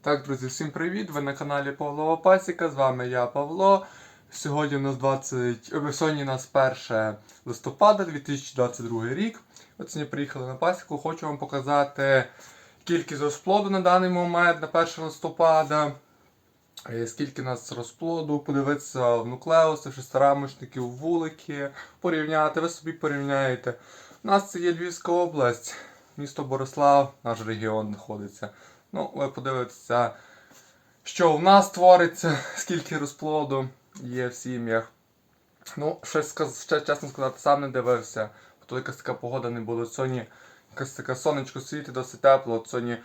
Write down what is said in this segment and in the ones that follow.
Так, друзі, всім привіт! Ви на каналі Павлова Пасіка. З вами я Павло. Сьогодні у нас 20... е, Сьогодні у нас 1 листопада 2022 рік. От сьогодні приїхали на пасіку. Хочу вам показати кількість розплоду на даний момент на 1 листопада. Е, Скільки у нас розплоду, подивитися в нуклеуси, шестирамочники, в вулики, порівняти, ви собі порівняєте. У нас це є Львівська область, місто Борислав, наш регіон знаходиться. Ну, ви подивитеся, що в нас твориться, скільки розплоду є в сім'ях. Ну, ще чесно сказати, сам не дивився. Бо то якась така погода не було. Сьогодні якась така сонечко світить, досить тепло. Сьогодні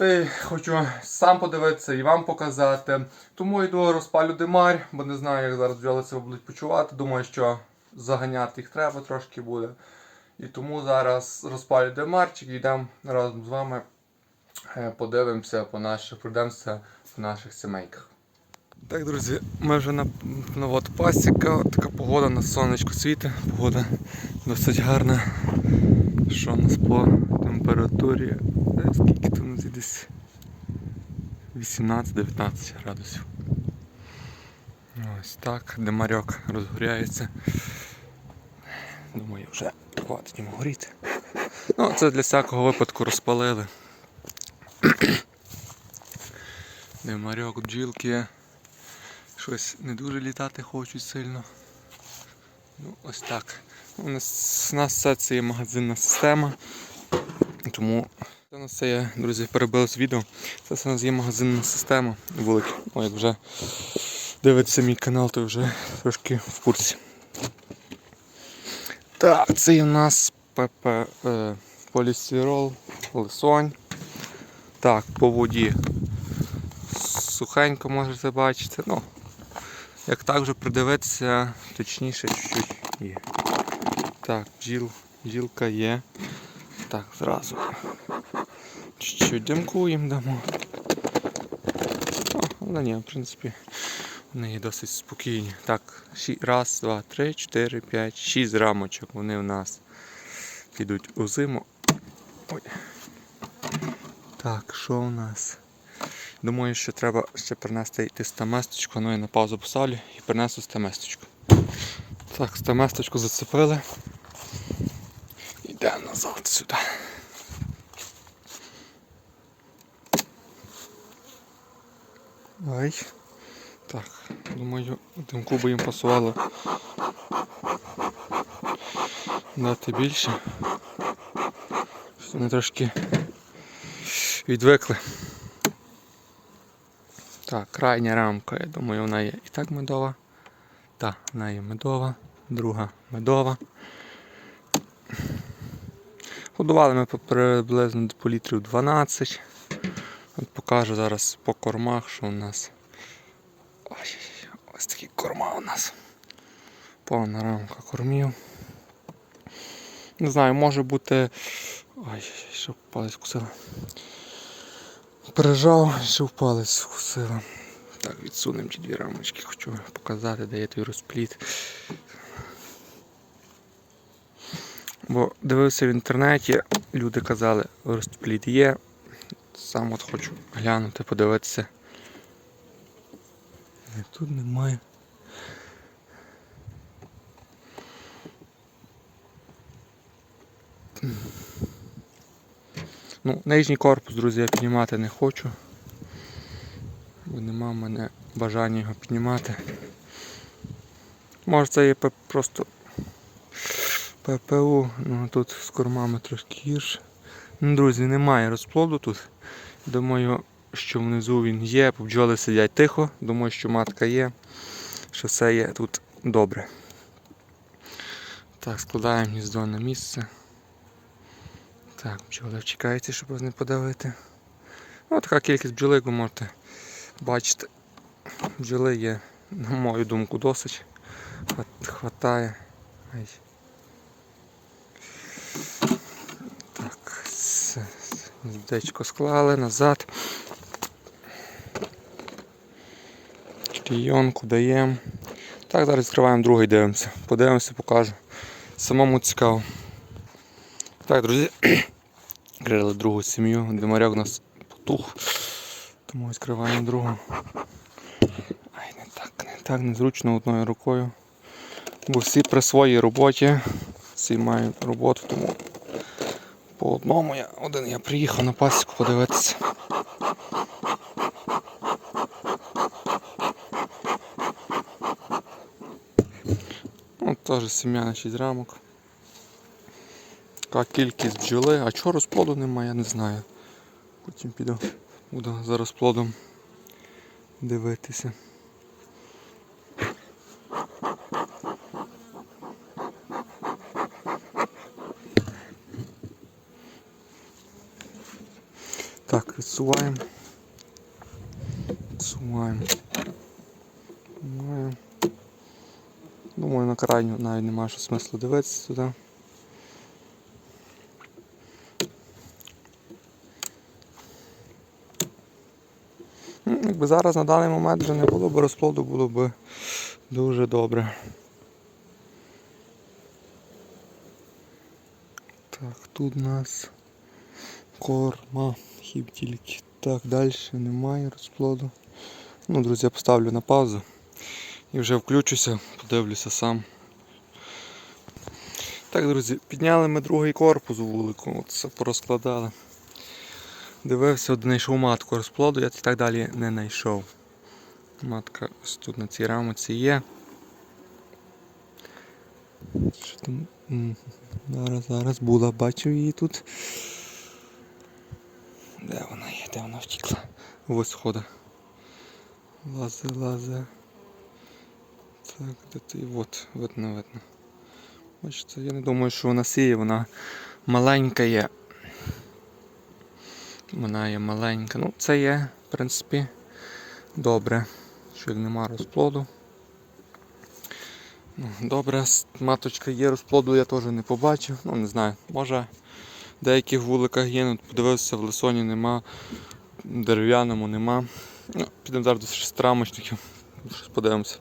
й хочу сам подивитися і вам показати. Тому йду розпалю димарь, бо не знаю, як зараз бджоли себе будуть почувати. Думаю, що заганяти їх треба трошки буде. І тому зараз розпалю димарчик і йдемо разом з вами подивимося по наших, пройдемося по наших сімейках. Так, друзі, ми вже на ну, от пасіка, така погода, на сонечко світить, погода досить гарна. Що у нас по температурі? Е, Скільки нас десь 18-19 градусів. Ось так, димарьок розгоряється. Думаю, вже хватить йому горіти. Ну, це для всякого випадку розпалили. Димарьок, бджілки. Щось не дуже літати хочуть сильно. Ну, ось так. У нас, у нас все це є магазинна система. Тому це у нас це є, друзі, перебилось відео. Це у нас є магазинна система велика. О, як вже дивиться мій канал, то вже трошки в курсі. Так, це є у нас ПП, е, полістирол, лисонь. Так, по воді сухенько можете бачити. Ну, як так вже придивитися, точніше чуть-чуть є. Так, бджіл, бджілка є. Так, зразу. Чуть-чуть димку їм дамо. О, але ні, в принципі, вони є досить спокійні. Так, ші- раз, два, три, чотири, п'ять, шість рамочок. Вони у нас підуть у зиму. Ой. Так, що у нас? Думаю, що треба ще принести йти стаместочку, ну і на паузу поставлю і принесу стаместочку. Так, стаместочку зацепили. Йдемо назад сюди. Ай. Так, думаю, димку би їм пасувало дати більше. Вони трошки відвикли. Так, крайня рамка, я думаю, вона є і так медова. Так, вона є медова, друга медова. Годували ми приблизно по літрів 12. От покажу зараз по кормах, що у нас. Ой, ось такі корма у нас. Повна рамка кормів. Не знаю, може бути. Ой, що палець кусила. Прижав, ще в палець вкусила. Так, відсунемо ті дві рамочки, хочу показати, де є той розпліт. Бо дивився в інтернеті, люди казали, розпліт є. Сам от хочу глянути, подивитися. Тут немає. Ну, нижній корпус, друзі, я піднімати не хочу. Бо нема в мене бажання його піднімати. Може це є просто ППУ, ну тут з кормами трошки гірше. Ну, друзі, немає розплоду тут. Думаю, що внизу він є, бджоли сидять тихо, думаю, що матка є, що все є тут добре. Так, складаємо гніздо на місце. Так, бджоли чекайте, щоб вас не подавити. Ось така кількість бджоли, як ви можете бачити. Бджоли є, на мою думку, досить. Хват- Хватає. Ай. Так. Гніздечко склали назад. Клійонку даємо. Так, зараз відкриваємо другий, дивимося. Подивимося, покажу. Самому цікаво. Так, друзі, крили другу сім'ю, димаряк у нас потух. Тому відкриваємо другу. Ай, не так, не так, незручно одною рукою. Бо всі при своїй роботі, всі мають роботу, тому по одному я один я приїхав на пасіку подивитися. От теж сім'я на 6 рамок. Така кількість бджоли, а чого розплоду немає, я не знаю. Потім піду, буду за розплодом дивитися. Так, відсуваємо. Відсуваємо. Відсуваємо. Думаю, на крайню навіть немає що смислу дивитися туди. Ну, Якби зараз на даний момент вже не було б розплоду, було б дуже добре. Так, тут у нас корма, хіб тільки. Так, далі немає розплоду. Ну, друзі, я поставлю на паузу і вже включуся, подивлюся сам. Так, друзі, підняли ми другий корпус вулику, от все порозкладали. Дивився, знайшов матку розплоду, я так далі не знайшов. Матка ось тут на цій рамоці є. Що там? Зараз, зараз була, бачив її тут. Де вона є? Де вона втікла? Ось схода. Лазе, лазе. Так, де ти? От, видно, видно. Бачите, я не думаю, що вона сіє, вона маленька є. Вона є маленька. Ну, це є, в принципі, добре, що як нема розплоду. Ну, добре, маточка є, розплоду я теж не побачив. Ну, не знаю, може в деяких вуликах є, ну, подивився, в лисоні нема, в дерев'яному нема. Ну, підемо зараз до шестирамочників, щось подивимося.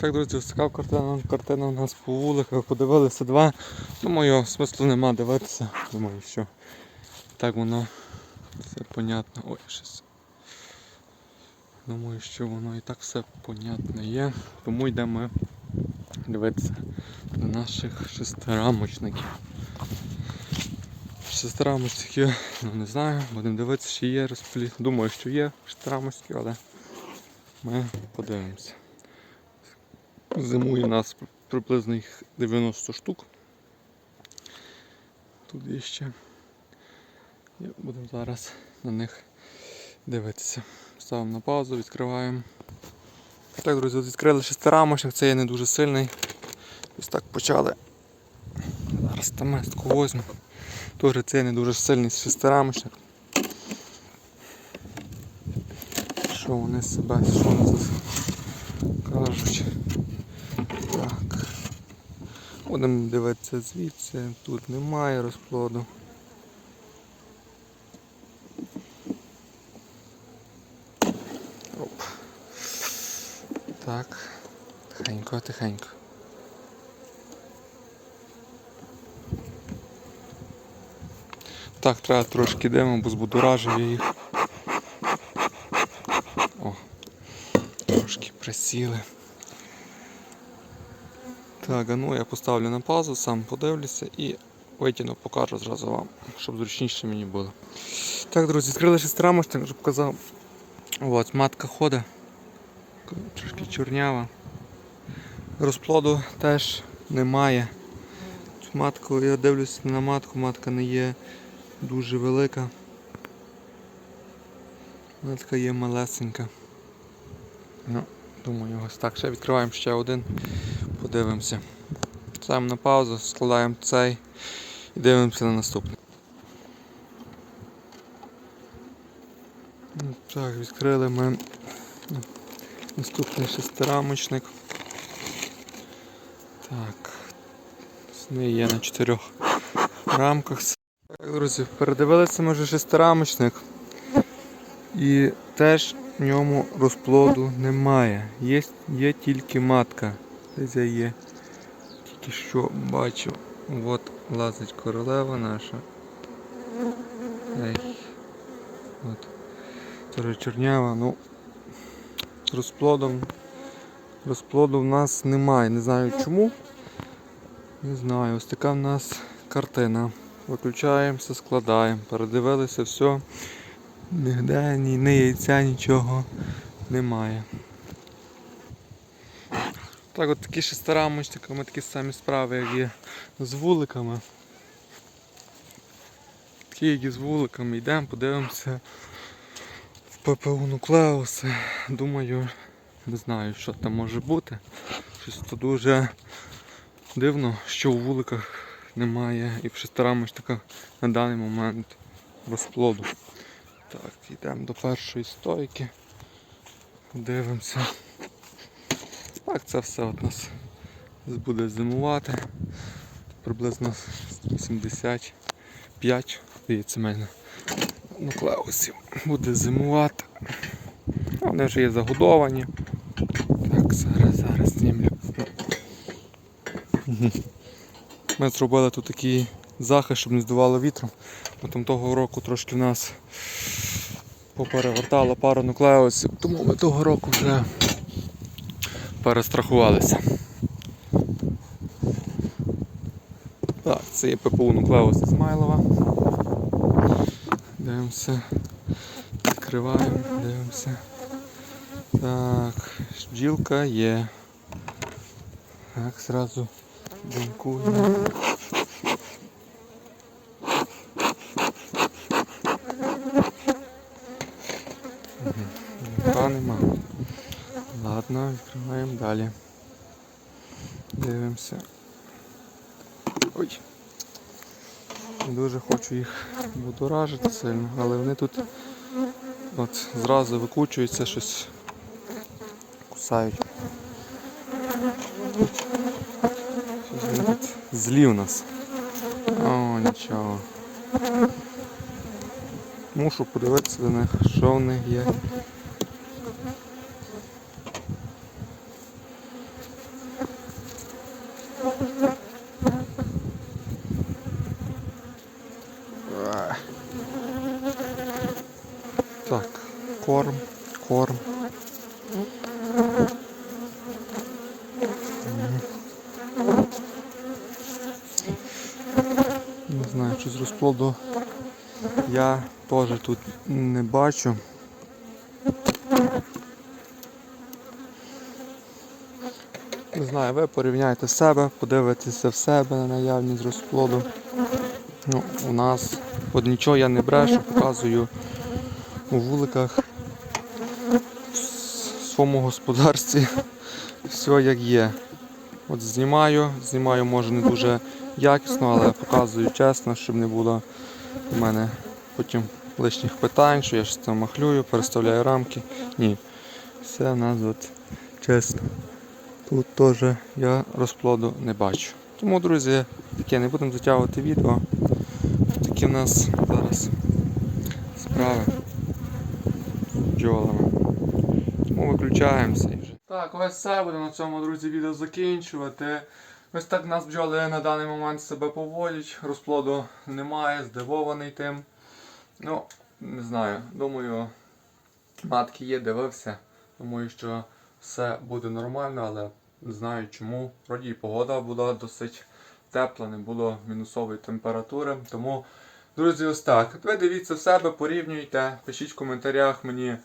Так, друзі, ось така картина, картина у нас по вуликах, подивилися два. Думаю, смислу нема дивитися. Думаю, що так воно все понятно. Ой, щось. Думаю, що воно і так все понятне є. Тому йдемо дивитися до наших шестирамочників. Шестирамочники, ну не знаю, будемо дивитися, чи є розплід. Думаю, що є шестирамочники, але ми подивимося. Зимує нас приблизно їх 90 штук. Тут є ще. І будемо зараз на них дивитися. Ставимо на паузу, відкриваємо. Так, друзі, відкрили шестирамочник, це є не дуже сильний. Ось так почали. Зараз таместку возьму. Теж це не дуже сильний шестирамочник. Що вони себе, що вони тут кажуть. Будемо дивитися звідси. Тут немає розплоду. Оп. Так. Тихенько, тихенько. Так, треба трошки диму, бо збудоражив їх. О, трошки присіли. Так, а ну я поставлю на паузу, сам подивлюся і витягну, покажу зразу вам, щоб зручніше мені було. Так, друзі, відкрили шестирамочник, вже показав. От, матка ходить. Трошки чорнява. Розплоду теж немає. Матку, я дивлюся на матку, матка не є дуже велика. Матка є малесенька. Ну, думаю, ось так. Ще відкриваємо ще один. Подивимося. Ставимо на паузу, складаємо цей і дивимося на наступний. Ну, Так, відкрили ми наступний шестирамочник. Так. Сни є на чотирьох рамках. Так, друзі, передивилися ми вже шестирамочник. І теж в ньому розплоду немає. Є, є тільки матка. Десь я є. Тільки що бачу. От лазить королева наша. Ей. От. Теж чорнява, ну розплодом. Розплоду в нас немає. Не знаю чому. Не знаю, ось така в нас картина. Виключаємо, все складаємо. Передивилися, все. Нігде ні, ні яйця, нічого немає. Так, от такі ще старамочниками, такі самі справи, як є з вуликами. Такі, як і з вуликами, йдемо, подивимося в ППУ Нуклеуси. Думаю, не знаю, що там може бути. Щось то дуже дивно, що у вуликах немає і в шестирамочниках на даний момент розплоду. Так, йдемо до першої стойки. Дивимося. Так, це все от нас буде зимувати. Приблизно 75 здається мене нуклеусів буде зимувати. Вони вже є загодовані. Так, зараз, зараз знімлю. Ми зробили тут такий захист, щоб не здувало вітром. Бо там того року трошки в нас поперевертало пару нуклеусів, тому ми того року вже перестрахувалися. Так, це є ППУ Нуклеус Ізмайлова. Дивимося. Відкриваємо, дивимося. Так, бджілка є. Так, зразу динькуємо. Мгм, Димка нема. Ладно, відкриваємо далі. Дивимося. Ой. Не дуже хочу їх будоражити сильно, але вони тут от зразу викучуються, щось кусають. Щось злі у нас. О, нічого. Мушу подивитися до них, що в них є. З розплоду я теж тут не бачу. Не знаю, ви порівняйте себе, подивитеся в себе на наявність розплоду. Ну, у нас от нічого я не брешу, показую у вуликах в своєму господарстві все як є. От знімаю, знімаю може не дуже якісно, але показую чесно, щоб не було у мене потім лишніх питань, що я щось там махлюю, переставляю рамки. Ні. Все в нас от чесно. Тут теж я розплоду не бачу. Тому, друзі, таке не будемо затягувати відео. Такі в нас зараз справи з бджолами. Тому виключаємося. Так, ось все буде на цьому, друзі, відео закінчувати. Ось так в нас бджоли на даний момент себе поводять. Розплоду немає, здивований тим. Ну, не знаю, думаю, матки є, дивився. Думаю, що все буде нормально, але не знаю чому. Вроді погода була досить тепла, не було мінусової температури. Тому, друзі, ось так. Ви дивіться в себе, порівнюйте, пишіть в коментарях. Мені,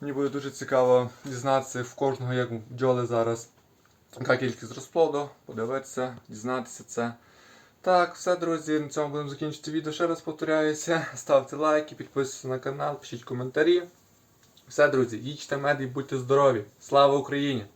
мені буде дуже цікаво дізнатися в кожного, як бджоли зараз. Яка кількість розплоду, подивитися, дізнатися це. Так, все, друзі, на цьому будемо закінчити відео. Ще раз повторяюся. Ставте лайки, підписуйтесь на канал, пишіть коментарі. Все, друзі, їдьте мед і будьте здорові. Слава Україні!